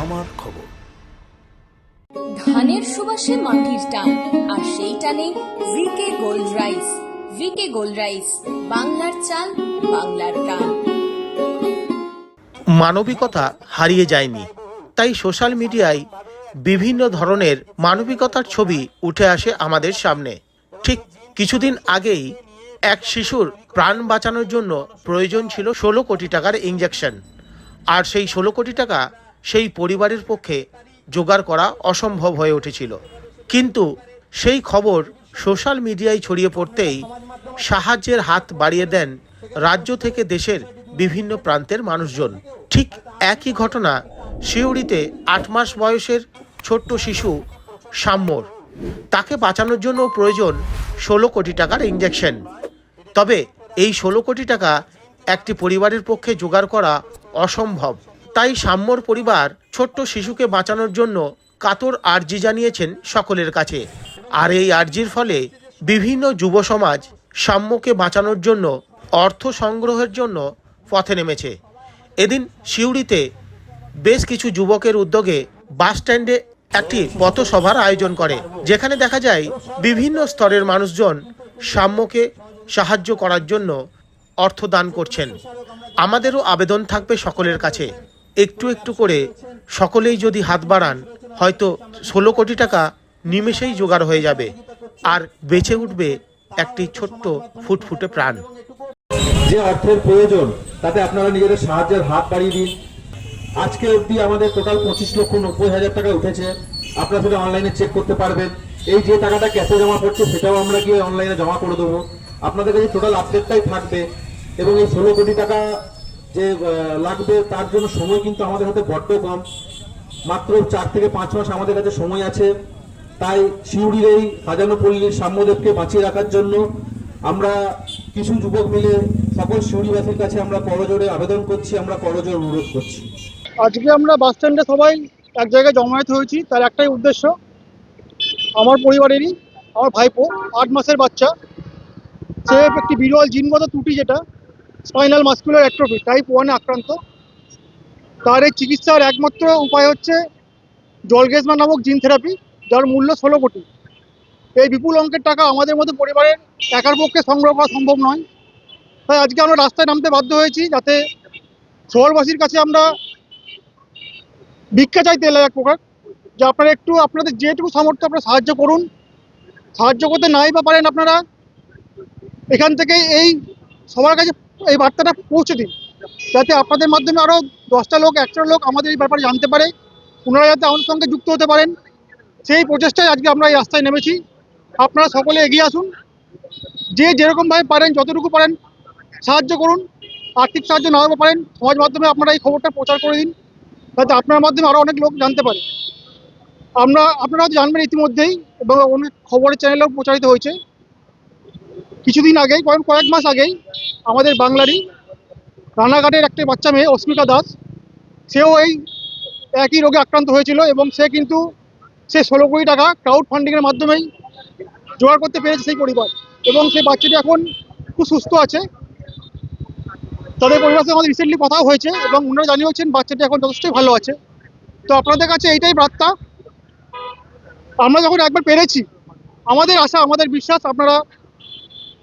আমার খবর। ধানের সুবাসে মাটির টান আর সেই টানে VK gold rice VK gold rice বাংলার চাল বাংলার প্রাণ। মানবিকতা হারিয়ে যায়নি তাই সোশ্যাল মিডিয়ায় বিভিন্ন ধরনের মানবিকতার ছবি উঠে আসে আমাদের সামনে। ঠিক কিছুদিন আগেই এক শিশুর প্রাণ বাঁচানোর জন্য প্রয়োজন ছিল ষোলো কোটি টাকার ইঞ্জেকশন আর সেই ষোলো কোটি টাকা সেই পরিবারের পক্ষে জোগাড় করা অসম্ভব হয়ে উঠেছিল। কিন্তু সেই খবর সোশ্যাল মিডিয়ায় ছড়িয়ে পড়তেই সাহায্যের হাত বাড়িয়ে দেন রাজ্য থেকে দেশের বিভিন্ন প্রান্তের মানুষজন। ঠিক একই ঘটনা সিউড়িতে আট মাস বয়সের ছোট্ট শিশু সাম্যর। তাকে বাঁচানোর জন্য প্রয়োজন ষোলো কোটি টাকার ইঞ্জেকশন তবে এই ষোলো কোটি টাকা একটি পরিবারের পক্ষে জোগাড় করা অসম্ভব। তাই সাম্যর পরিবার ছোট্ট শিশুকে বাঁচানোর জন্য কাতর আর্জি জানিয়েছেন সকলের কাছে। আর এই আর্জির ফলে বিভিন্ন যুব সমাজ সাম্যকে বাঁচানোর জন্য, অর্থ সংগ্রহের জন্য পথে নেমেছে। এদিন সিউড়িতে বেশ কিছু যুবকের উদ্যোগে বাস স্ট্যান্ডে একটি পথসভার আয়োজন করে। যেখানে দেখা যায় বিভিন্ন স্তরের মানুষজন সাম্যকে সাহায্য করার জন্য অর্থ দান করছেন। আমাদেরও আবেদন থাকবে সকলের কাছে। একটু একটু করে সকলেই যদি হাত বাড়ান, হয়তো ষোলো কোটি টাকা নিমেষেই জোগাড় হয়ে যাবে আর বেঁচে উঠবে একটি ছোট্ট ফুটফুটে প্রাণ। যে অর্থের প্রয়োজন, তাতে আপনারা নিজেদের সাহায্যের হাত বাড়িয়ে দিন। আজকে অবধি আমাদের টোটাল পঁচিশ লক্ষ নব্বই হাজার টাকা উঠেছে। আপনারা সেটা অনলাইনে চেক করতে পারবেন। এই যে টাকাটা ক্যাশে জমা করছে সেটাও আমরা গিয়ে অনলাইনে জমা করে দেবো। আপনাদের কাছে টোটাল আপডেটটাই থাকবে এবং এই ষোলো কোটি টাকা যে লাগবে তার জন্য সময় কিন্তু আমাদের হাতে বড্ড কম। মাত্র চার থেকে পাঁচ মাস আমাদের কাছে সময় আছে। তাই শিউড়ির এই সাজানো পল্লীর সাম্যদেবকে বাঁচিয়ে রাখার জন্য আমরা কিছু যুবক মিলে সকল শিউড়িবাসীর কাছে আমরা করজোরে আবেদন করছি আমরা করজোড় অনুরোধ করছি। আজকে আমরা বাস স্ট্যান্ডে সবাই এক জায়গায় জমায়েত হয়েছি তার একটাই উদ্দেশ্য আমার পরিবারেরই আমার ভাইপো আট মাসের বাচ্চা। সে একটি বিরল জিনগত ত্রুটি যেটা স্পাইনাল মাস্কুলার অ্যাট্রফি টাইপ ওয়ানে আক্রান্ত। তার এই চিকিৎসার একমাত্র উপায় হচ্ছে জলগেজমা নামক জিন থেরাপি যার মূল্য ষোলো কোটি। এই বিপুল অঙ্কের টাকা আমাদের মতো পরিবারের একার পক্ষে সংগ্রহ করা সম্ভব নয়। তাই আজকে আমরা রাস্তায় নামতে বাধ্য হয়েছি যাতে শহরবাসীর কাছে আমরা ভিক্ষা চাইতে এলাম এক প্রকার, যে আপনারা একটু আপনাদের যেটুকু সামর্থ্য আপনারা সাহায্য করুন। সাহায্য করতে নাই বা পারেন আপনারা, এখান থেকে এই সবার কাছে এই বার্তাটা পৌঁছে দিন। যাতে আপনাদের মাধ্যমে আরও দশটা লোক একটা লোক আমাদের এই ব্যাপারে জানতে পারে ওনারা যাতে আমাদের সঙ্গে যুক্ত হতে পারেন। সেই প্রচেষ্টায় আজকে আমরা এই রাস্তায় নেমেছি। আপনারা সকলে এগিয়ে আসুন। যে যেরকমভাবে পারেন, যতটুকু পারেন, সাহায্য করুন। আর্থিক সাহায্য না হতে পারেন, সমাজ মাধ্যমে আপনারা এই খবরটা প্রচার করে দিন। যাতে আপনার মাধ্যমে আরও অনেক লোক জানতে পারে। আমরা, আপনারা জানবেন ইতিমধ্যেই, এবং অনেক খবরের চ্যানেলেও প্রচারিত হয়েছে। কিছুদিন আগেই, কয়েক মাস আগেই আমাদের বাংলারই রানাঘাটের একটি বাচ্চা মেয়ে, অস্মিতা দাস, সেও এই একই রোগে আক্রান্ত হয়েছিল এবং সে কিন্তু সে ষোলো কোটি টাকা ক্রাউড ফান্ডিংয়ের মাধ্যমেই জোগাড় করতে পেরেছে সেই পরিবার এবং সেই বাচ্চাটি এখন খুব সুস্থ আছে। তাদের পরিবারের সাথে আমাদের রিসেন্টলি কথাও হয়েছে এবং ওনারা জানিয়েছেন বাচ্চাটি এখন যথেষ্টই ভালো আছে। তো আপনাদের কাছে এইটাই বার্তা। আমরা যখন একবার পেরেছি, আমাদের আশা, আমাদের বিশ্বাস, আপনারা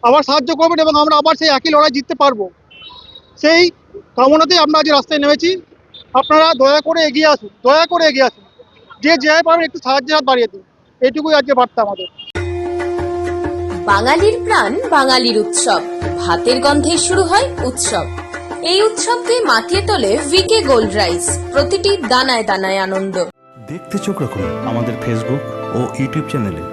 আবার সাহায্য করবেন এবং আমরা আবার সেই একই লড়াই জিততে পারব। সেই কামনাতেই আমরা আজ রাস্তায় নেমেছি। আপনারা দয়া করে এগিয়ে আসুন দয়া করে এগিয়ে আসুন। যে যেভাবে পারবেন একটু সাহায্যের হাত বাড়িয়ে দিন। এটুকুই আজকে বার্তা আমাদের। বাঙালির প্রাণ বাঙালির উৎসব। ভাতের গন্ধে শুরু হয় উৎসব। এই উৎসবকে মাতিয়ে তোলে ভিকে গোল্ড রাইস প্রতিটি দানায় দানায় আনন্দ। দেখতে চোখ রাখুন আমাদের ফেসবুক ও ইউটিউব চ্যানেলে